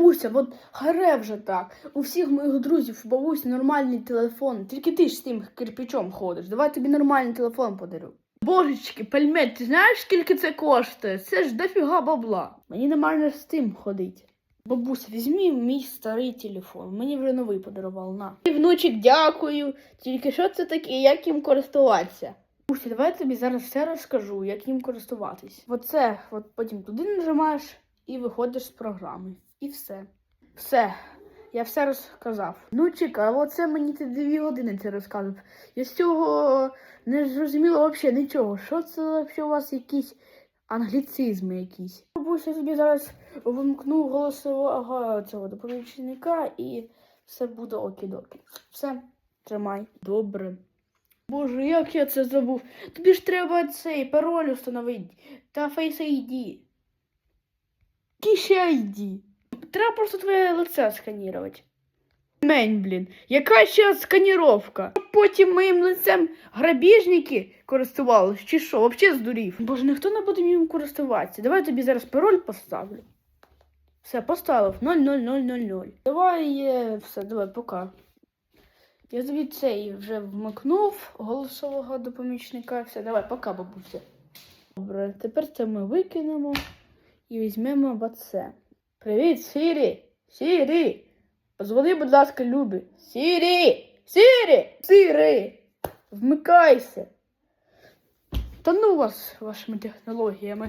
Бабуся, от харе вже так. У всіх моїх друзів у бабусі нормальний телефон. Тільки ти ж з тим кирпичом ходиш. Давай тобі нормальний телефон подарю. Божечки, пельмет, ти знаєш, скільки це коштує? Це ж дофіга бабла. Мені нормально з тим ходить. Бабуся, візьмі мій старий телефон. Мені вже новий подарував на. І внучик, дякую. Тільки що це таке, як їм користуватися? Бабуся, давай тобі зараз все розкажу, як їм користуватись. Оце, от потім туди нажимаєш і виходиш з програми. І все. Все. Я все розказав. Ну, чекай, оце мені ти дві години це розказував. Я з цього не зрозуміла взагалі нічого. Що це взагалі у вас якісь англіцизми якісь? Бабуся, я тобі зараз вимкну голосового цього доповідника і все буде окей-доки. Все, тримай. Добре. Боже, як я це забув? Тобі ж треба цей пароль установити та Face ID. Ще ID? Треба просто твоє лице сканувати. Мень, блін, яка ще сканіровка? Потім моїм лицем грабіжники користувалися, чи що? Взагалі здурів. Боже, ніхто не буде їм користуватися. Давай я тобі зараз пароль поставлю. Все, поставив 00000. Давай е, все, давай, пока. Я тобі цей вже вмикнув голосового допомічника. Все, давай, пока, бабуся. Добре, тепер це ми викинемо і візьмемо оце. Привіт, Сірі! Сірі! Позвони, будь ласка, Любі. Сірі! Сірі! Сірі! Вмикайся! Та ну вас вашими технологіями.